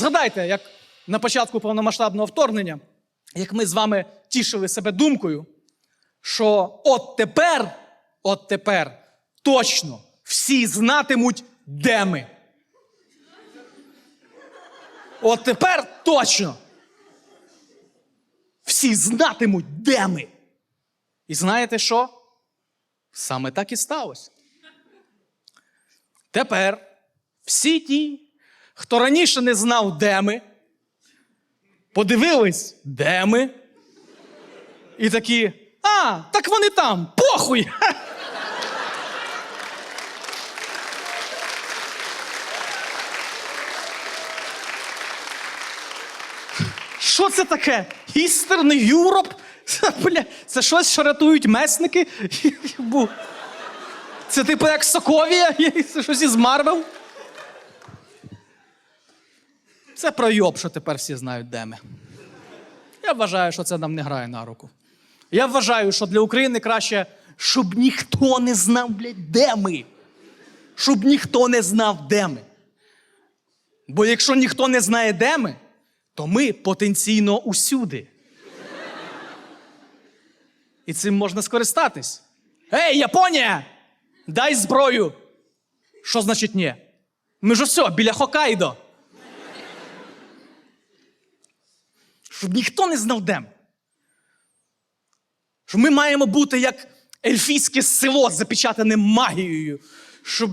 Згадайте, як на початку повномасштабного вторгнення, як ми з вами тішили себе думкою, що от тепер, от тепер точно всі знатимуть, де ми. От тепер точно. Всі знатимуть, де ми. І знаєте що? Саме так і сталося. Тепер всі ті, хто раніше не знав, де ми, подивились, де ми, і такі, а, так вони там, похуй! Що це таке? Eastern Europe? Бля, це щось, що рятують месники? Це типу як Соковія? Щось із Марвел? Це пройоб, що тепер всі знають, де ми. Я вважаю, що це нам не грає на руку. Я вважаю, що для України краще, щоб ніхто не знав, блядь, де ми. Щоб ніхто не знав, де ми. Бо якщо ніхто не знає, де ми, то ми потенційно усюди. І цим можна скористатись. Ей, Японія! Дай зброю! Що значить ні? Ми ж все, біля Хокайдо. Щоб ніхто не знав, де ми. Що ми маємо бути як ельфійське село запечатане магією. Щоб.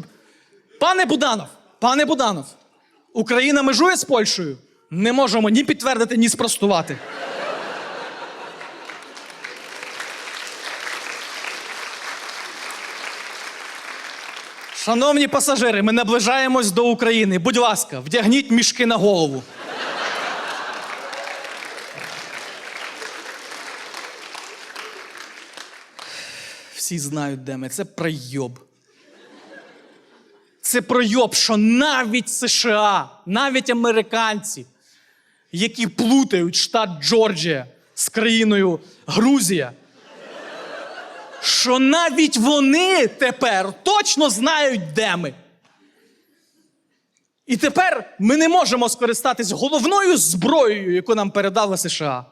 Пане Буданов, пане Буданов, Україна межує з Польщею? Не можемо ні підтвердити, ні спростувати. Шановні пасажири, ми наближаємось до України. Будь ласка, вдягніть мішки на голову. Всі знають, де ми. Це пройоб. Це пройоб, що навіть США, навіть американці, які плутають штат Джорджія з країною Грузія, що навіть вони тепер точно знають, де ми. І тепер ми не можемо скористатись головною зброєю, яку нам передали США.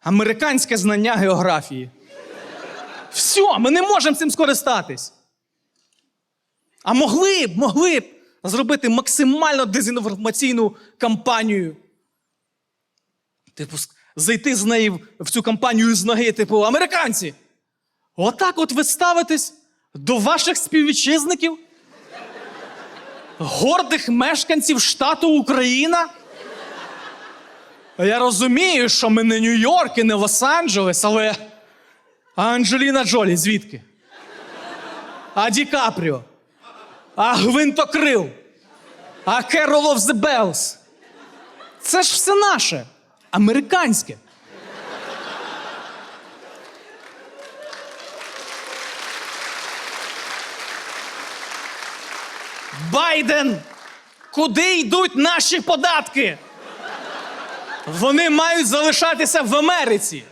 Американське знання географії. Все, ми не можемо цим скористатись. А могли б, могли б зробити максимально дезінформаційну кампанію. Типу, зайти з неї в- цю кампанію з ноги, типу, американці. Отак от ви ставитесь до ваших співвітчизників, гордих мешканців штату Україна. Я розумію, що ми не Нью-Йорк і не Лос-Анджелес, але. А Анджеліна Джолі звідки? А Ді Капріо? А Гвинтокрил? А of the Bells? Це ж все наше, американське. Байден! Куди йдуть наші податки? Вони мають залишатися в Америці.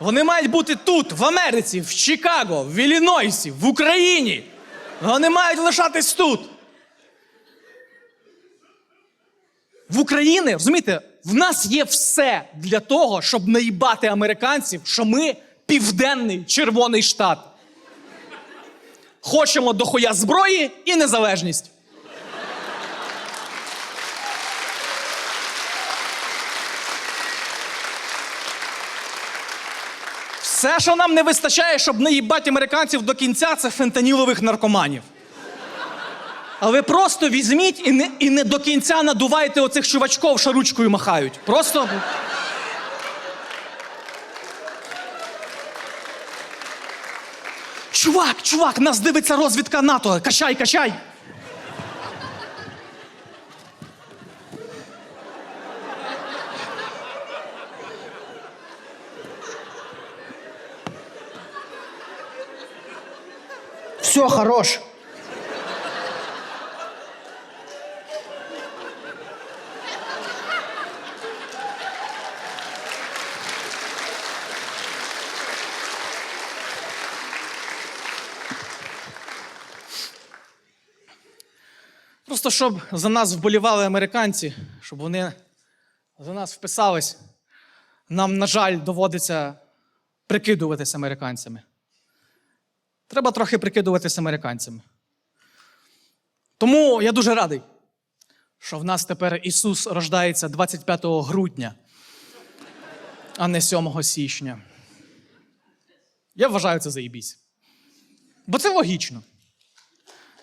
Вони мають бути тут, в Америці, в Чикаго, в Іллінойсі, в Україні. Вони мають лишатись тут. В Україні, розумієте, в нас є все для того, щоб наїбати американців, що ми південний червоний штат. Хочемо дохуя зброї і незалежність. Все, що нам не вистачає, щоб не їбати американців до кінця, це фентанілових наркоманів. А ви просто візьміть і не, і не до кінця надувайте оцих чувачків, що ручкою махають. Просто. Чувак, чувак, нас дивиться розвідка НАТО. Качай, качай. Все, хорош. Просто щоб за нас вболівали американці, щоб вони за нас вписались, нам, на жаль, доводиться прикидуватися американцями. Треба трохи прикидуватися американцями. Тому я дуже радий, що в нас тепер Ісус рождається 25 грудня, а не 7 січня. Я вважаю це заїбісь. Бо це логічно.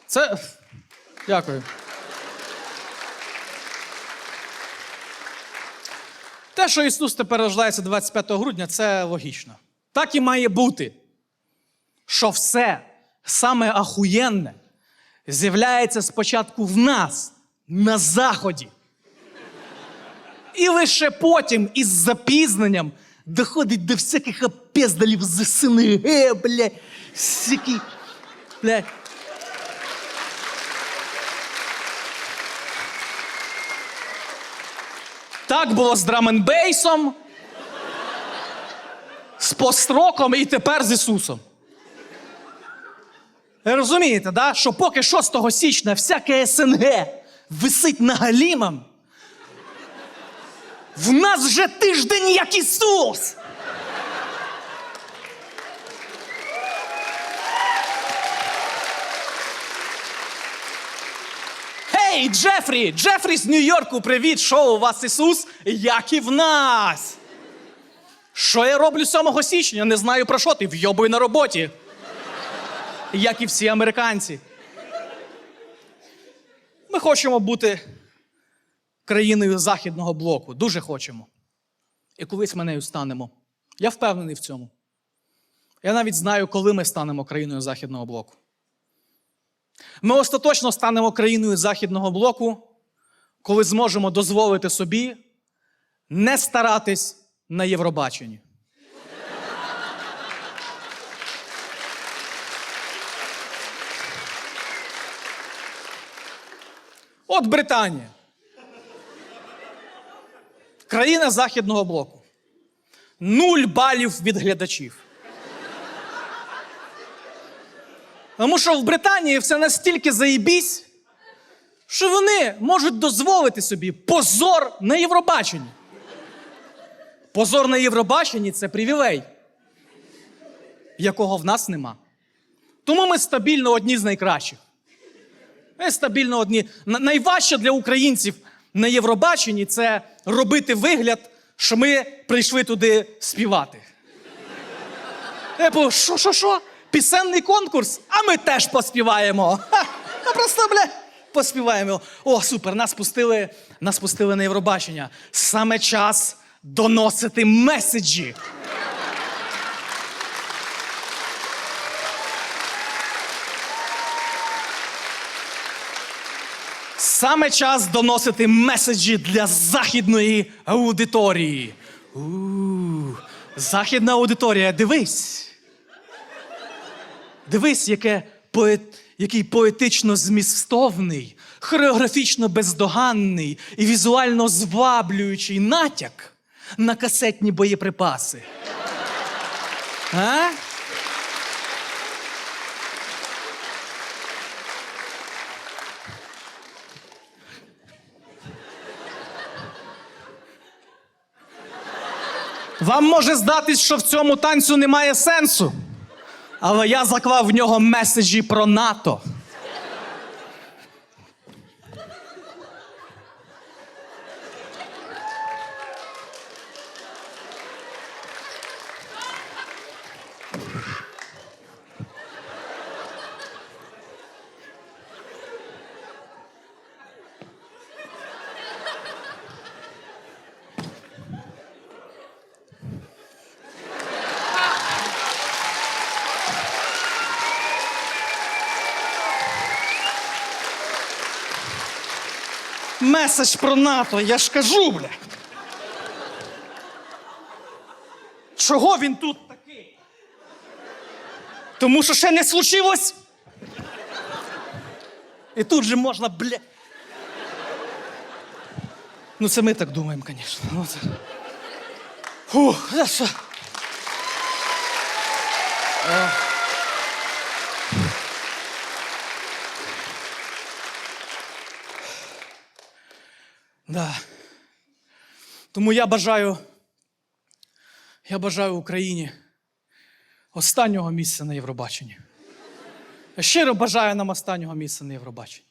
Це. Дякую. Те, що Ісус тепер рождається 25 грудня, це логічно. Так і має бути. Що все саме ахуєнне з'являється спочатку в нас, на Заході. І лише потім із запізненням доходить до всяких опездалів з СНГ, блядь, всякі, блядь. Так було з драменбейсом, з построком і тепер з Ісусом. Розумієте, да? що поки 6 січня всяке СНГ висить на галімам, в нас вже тиждень як Ісус. Гей, Джефрі! Джефрі з Нью-Йорку, привіт! Що у вас Ісус? Як і в нас. Що я роблю 7 січня? Не знаю про що ти. Вйобую на роботі. Як і всі американці. Ми хочемо бути країною Західного блоку. Дуже хочемо. І колись ми нею станемо. Я впевнений в цьому. Я навіть знаю, коли ми станемо країною Західного блоку. Ми остаточно станемо країною Західного блоку, коли зможемо дозволити собі не старатись на Євробаченні. От Британія. Країна Західного блоку. Нуль балів від глядачів. Тому що в Британії все настільки заїбісь, що вони можуть дозволити собі позор на Євробаченні. Позор на Євробаченні це привілей, якого в нас нема. Тому ми стабільно одні з найкращих. Ми стабільно одні. Найважче для українців на Євробаченні це робити вигляд, що ми прийшли туди співати. Типу, що, що, що? Пісенний конкурс, а ми теж поспіваємо. Ха, ну просто, бля, поспіваємо. О, супер, нас пустили, нас пустили на Євробачення. Саме час доносити меседжі. Саме час доносити меседжі для західної аудиторії. у західна аудиторія, дивись. Дивись, яке поет, який поетично змістовний, хореографічно бездоганний і візуально зваблюючий натяк на касетні боєприпаси. А? Вам може здатись, що в цьому танцю немає сенсу. Але я заклав в нього меседжі про НАТО. Меседж про НАТО, я ж кажу, бля. Чого він тут такий? Тому що ще не случилось. І тут же можна, бля. Ну, це ми так думаємо, звісно. Ну, це... Фух, це що? Да. Тому я бажаю, я бажаю Україні останнього місця на Євробаченні. Я щиро бажаю нам останнього місця на Євробаченні.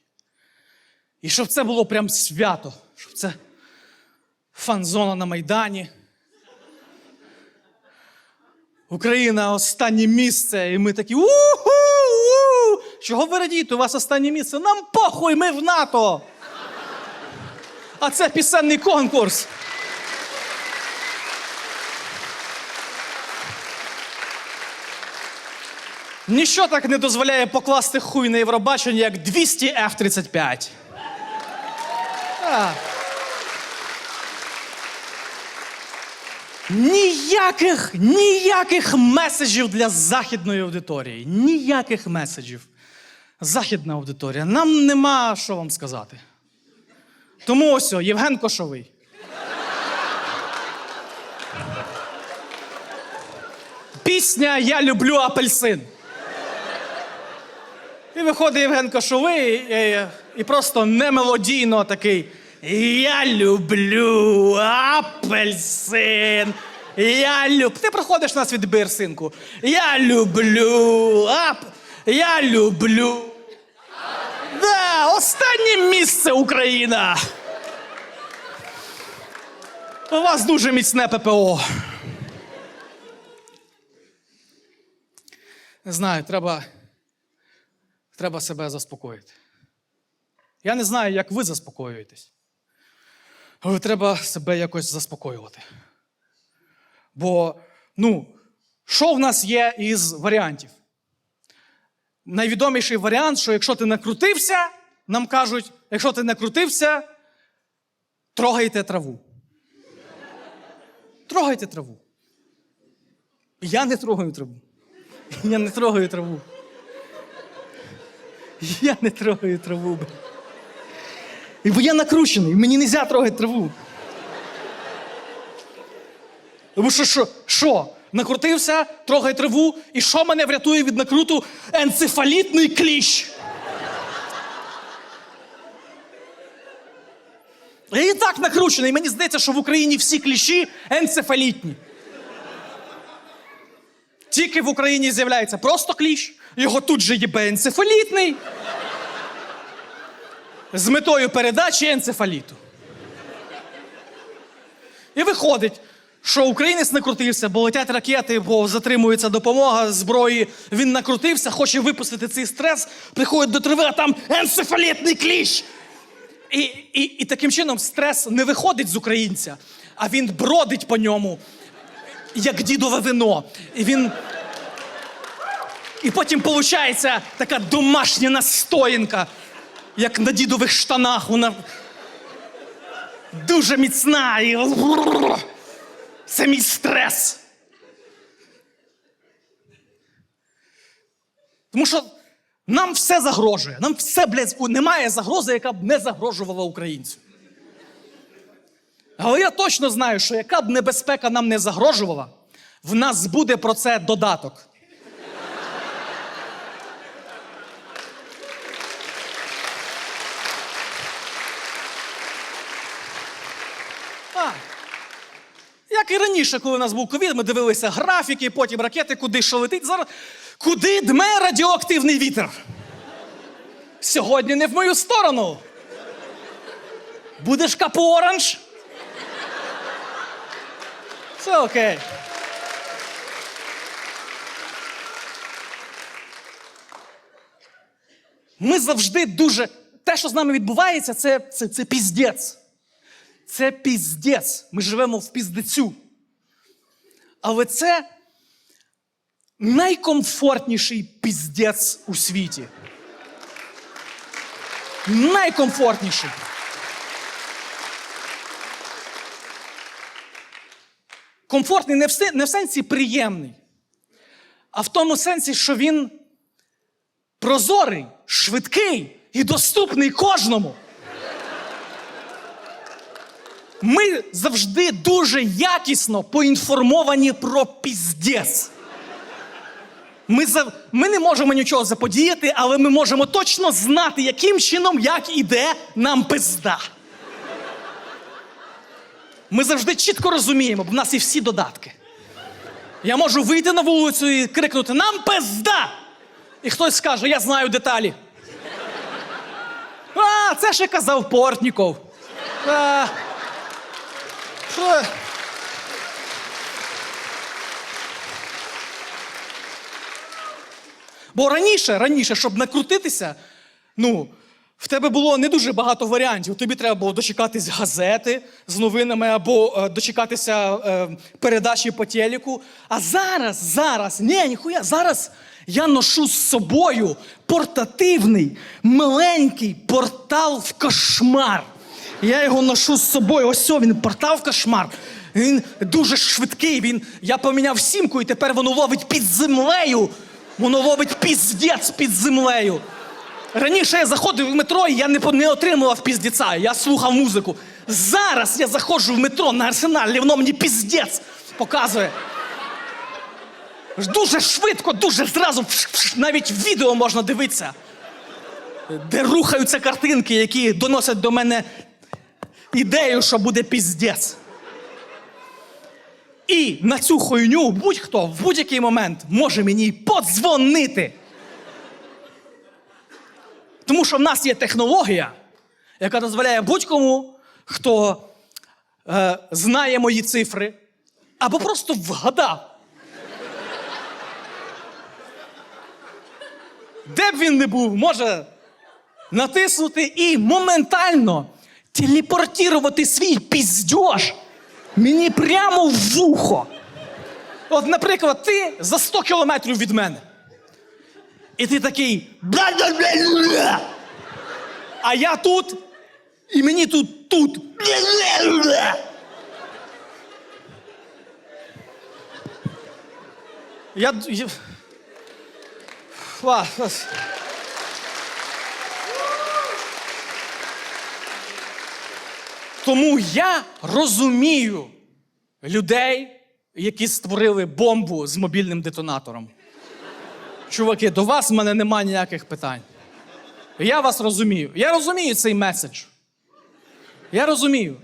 І щоб це було прям свято, щоб це фан-зона на Майдані. Україна останнє місце, і ми такі у-ху! Чого ви радієте? У вас останнє місце? Нам похуй, ми в НАТО! А це пісенний конкурс. Ніщо так не дозволяє покласти хуй на Євробачення, як 200 F-35. А. Ніяких, ніяких меседжів для західної аудиторії. Ніяких меседжів. Західна аудиторія. Нам нема що вам сказати. Тому ось о, Євген Кошовий. Пісня Я люблю апельсин. І виходить Євген Кошовий і, і просто немелодійно такий. Я люблю апельсин. Я люб... Ти проходиш нас відбір, синку. Я люблю ап... Я люблю. Да, останнє місце Україна. У вас дуже міцне ППО. Не знаю, треба, треба себе заспокоїти. Я не знаю, як ви заспокоюєтесь. Але треба себе якось заспокоювати. Бо, ну, що в нас є із варіантів? Найвідоміший варіант, що якщо ти накрутився, нам кажуть, якщо ти накрутився, трогайте траву. Трогайте траву. Я не трогаю траву. Я не трогаю траву. Я не трогаю траву. Бо я накручений, мені не можна трогати траву. Тому що що? Що? Накрутився, трогай траву, і що мене врятує від накруту? Енцефалітний кліщ. Я і так накручений. і Мені здається, що в Україні всі кліщі енцефалітні. Тільки в Україні з'являється просто кліщ, його тут же їбе енцефалітний. З метою передачі енцефаліту. І виходить, що українець накрутився, бо летять ракети, бо затримується допомога зброї. Він накрутився, хоче випустити цей стрес, приходить до трави, а там енцефалітний кліщ. І, і, і таким чином стрес не виходить з українця, а він бродить по ньому, як дідове вино. І він. І потім виходить така домашня настоянка, як на дідових штанах. Вона дуже міцна. І... Це мій стрес. Тому що нам все загрожує. Нам все, блядь, немає загрози, яка б не загрожувала українцю. Але я точно знаю, що яка б небезпека нам не загрожувала, в нас буде про це додаток. А, як і раніше, коли у нас був ковід, ми дивилися графіки, потім ракети, куди що летить. Зараз куди дме радіоактивний вітер? Сьогодні не в мою сторону. Будеш капу оранж? Все окей. Ми завжди дуже. Те, що з нами відбувається, це, це, це піздець. Це піздець. Ми живемо в піздецю. Але це найкомфортніший піздець у світі. Найкомфортніший. Комфортний не в, не в сенсі приємний, а в тому сенсі, що він прозорий, швидкий і доступний кожному. Ми завжди дуже якісно поінформовані про піздець. Ми, за... ми не можемо нічого заподіяти, але ми можемо точно знати, яким чином, як іде нам пизда. Ми завжди чітко розуміємо, бо в нас є всі додатки. Я можу вийти на вулицю і крикнути Нам пизда! І хтось скаже, я знаю деталі. А, це ще казав Портніков. А? Бо раніше, раніше, щоб накрутитися, ну, в тебе було не дуже багато варіантів. Тобі треба було дочекатись газети з новинами або е, дочекатися е, передачі по телеку. А зараз, зараз, ні, ніхуя, зараз я ношу з собою портативний, маленький портал в кошмар. Я його ношу з собою. Ось о, він портал в кошмар. Він дуже швидкий. Він, я поміняв сімку, і тепер воно ловить під землею. Воно ловить піздець під землею. Раніше я заходив в метро, і я не, не отримував піздеця, я слухав музику. Зараз я заходжу в метро на арсеналі, воно мені піздець показує. Дуже швидко, дуже зразу, навіть відео можна дивитися, де рухаються картинки, які доносять до мене ідею, що буде піздець. І на цю хуйню будь-хто в будь-який момент може мені подзвонити. Тому що в нас є технологія, яка дозволяє будь-кому, хто е, знає мої цифри, або просто вгадав. Де б він не був, може натиснути і моментально телепортувати свій піздьош мені прямо в вухо. От, наприклад, ти за 100 кілометрів від мене. І ти такий. «Бля-бля-бля-бля». А я тут, і мені тут тут. Я. я... Ла, Тому я розумію людей, які створили бомбу з мобільним детонатором. Чуваки, до вас в мене немає ніяких питань. Я вас розумію. Я розумію цей меседж. Я розумію.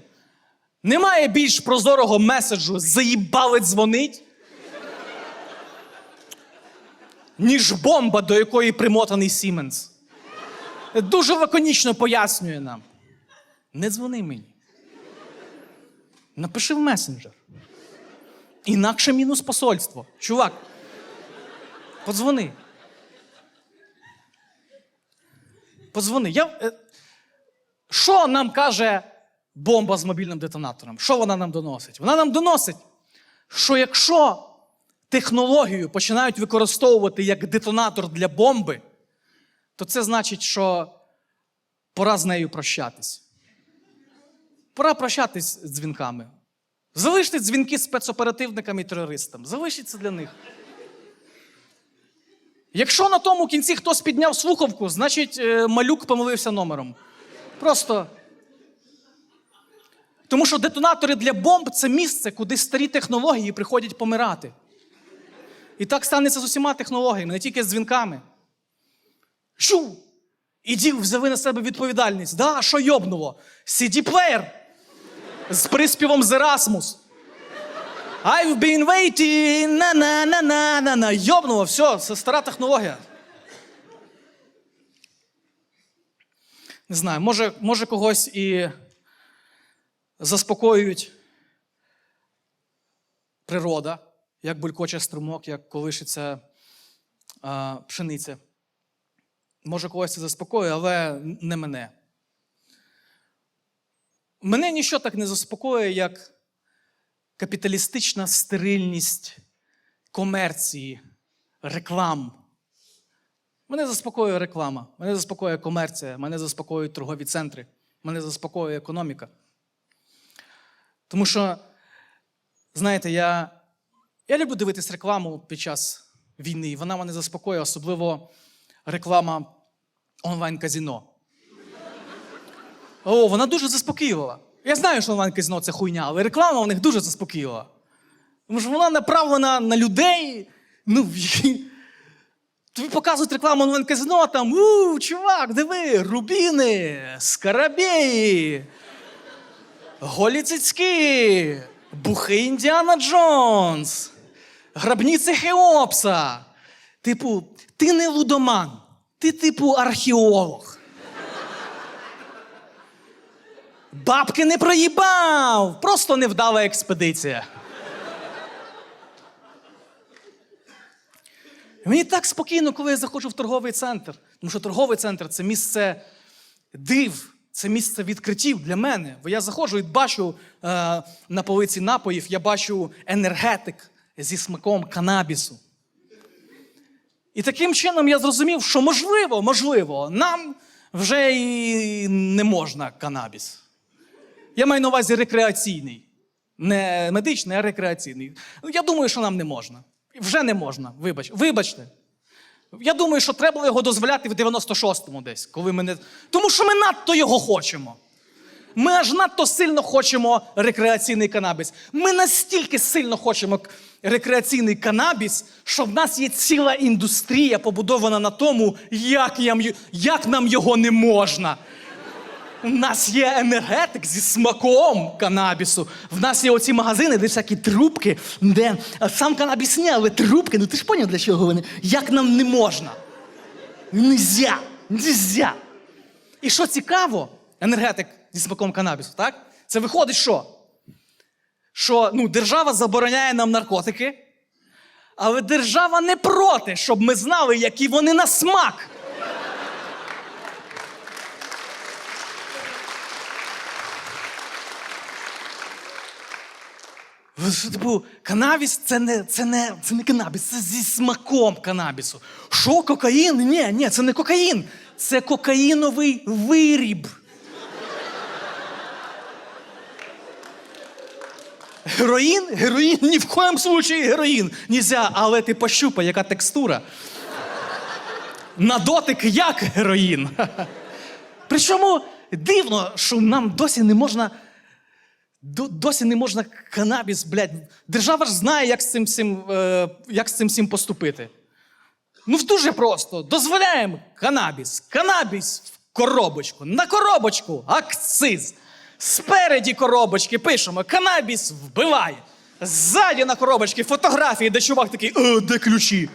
Немає більш прозорого меседжу заїбали дзвонить, ніж бомба, до якої примотаний Сіменс. Дуже лаконічно пояснює нам. Не дзвони мені. Напиши в месенджер. Інакше мінус посольство. Чувак, подзвони. Подзвони. Я, е, що нам каже бомба з мобільним детонатором? Що вона нам доносить? Вона нам доносить, що якщо технологію починають використовувати як детонатор для бомби, то це значить, що пора з нею прощатись. Пора прощатись з дзвінками. Залиште дзвінки з спецоперативниками і терористам. Залишіть це для них. Якщо на тому кінці хтось підняв слухавку, значить е, малюк помилився номером. Просто. Тому що детонатори для бомб це місце, куди старі технології приходять помирати. І так станеться з усіма технологіями, не тільки з дзвінками. Чу! Іді взяли на себе відповідальність. Да, що йобнуло? CD-плеєр з приспівом з Erasmus. I've been waiting, на на на на на на Йобнуло, все, це стара технологія. Не знаю, може, може когось і заспокоюють природа, як булькоче струмок, як колишиться а, пшениця. Може, когось це заспокоює, але не мене. Мене ніщо так не заспокоює, як капіталістична стерильність комерції, реклам. Мене заспокоює реклама, мене заспокоює комерція, мене заспокоюють торгові центри, мене заспокоює економіка. Тому що, знаєте, я, я люблю дивитись рекламу під час війни, і вона мене заспокоює, особливо реклама онлайн-казіно. О, вона дуже заспокійлива. Я знаю, що онлайн-казіно це хуйня, але реклама у них дуже заспокійлива. Тому що вона направлена на людей. Ну, тобі показують рекламу онлайн-казино, а там, у, чувак, диви, рубіни, скарабеї, голі цицьки, бухий Індіана Джонс, грабниці Хеопса. Типу, ти не лудоман, ти типу археолог. Бабки не проїбав, просто невдала експедиція. Мені так спокійно, коли я заходжу в торговий центр. Тому що торговий центр це місце див, це місце відкриттів для мене. Бо я заходжу і бачу е, на полиці напоїв, я бачу енергетик зі смаком канабісу. І таким чином я зрозумів, що можливо, можливо, нам вже і не можна канабіс. Я маю на увазі рекреаційний. Не медичний, а рекреаційний. Ну, Я думаю, що нам не можна. Вже не можна. Вибач. Вибачте. Я думаю, що треба було його дозволяти в 96-му десь, коли ми не. Тому що ми надто його хочемо. Ми аж надто сильно хочемо рекреаційний канабіс. Ми настільки сильно хочемо рекреаційний канабіс, що в нас є ціла індустрія, побудована на тому, як, й- як нам його не можна. У нас є енергетик зі смаком канабісу. В нас є оці магазини, де всякі трубки, де сам канабіс ні, але трубки, ну ти ж поняв, для чого вони? Як нам не можна? Нельзя! Нельзя! І що цікаво, енергетик зі смаком канабісу, так? Це виходить що? Що ну, держава забороняє нам наркотики, але держава не проти, щоб ми знали, які вони на смак. Типу, канабіс це не, це, не, це не канабіс, це зі смаком канабісу. Що, кокаїн? Ні, ні, це не кокаїн. Це кокаїновий виріб. Героїн? Героїн ні в коєму случаї героїн. Нельзя, але ти пощупай, яка текстура. На дотик як героїн. Причому дивно, що нам досі не можна. До- Досі не можна канабіс, блядь. Держава ж знає, як з цим всім, е, як з цим всім поступити. Ну, дуже просто. Дозволяємо канабіс. Канабіс в коробочку. На коробочку акциз. Спереді коробочки пишемо: канабіс вбиває. Ззаді на коробочці фотографії, де чувак такий, «Е, де ключі?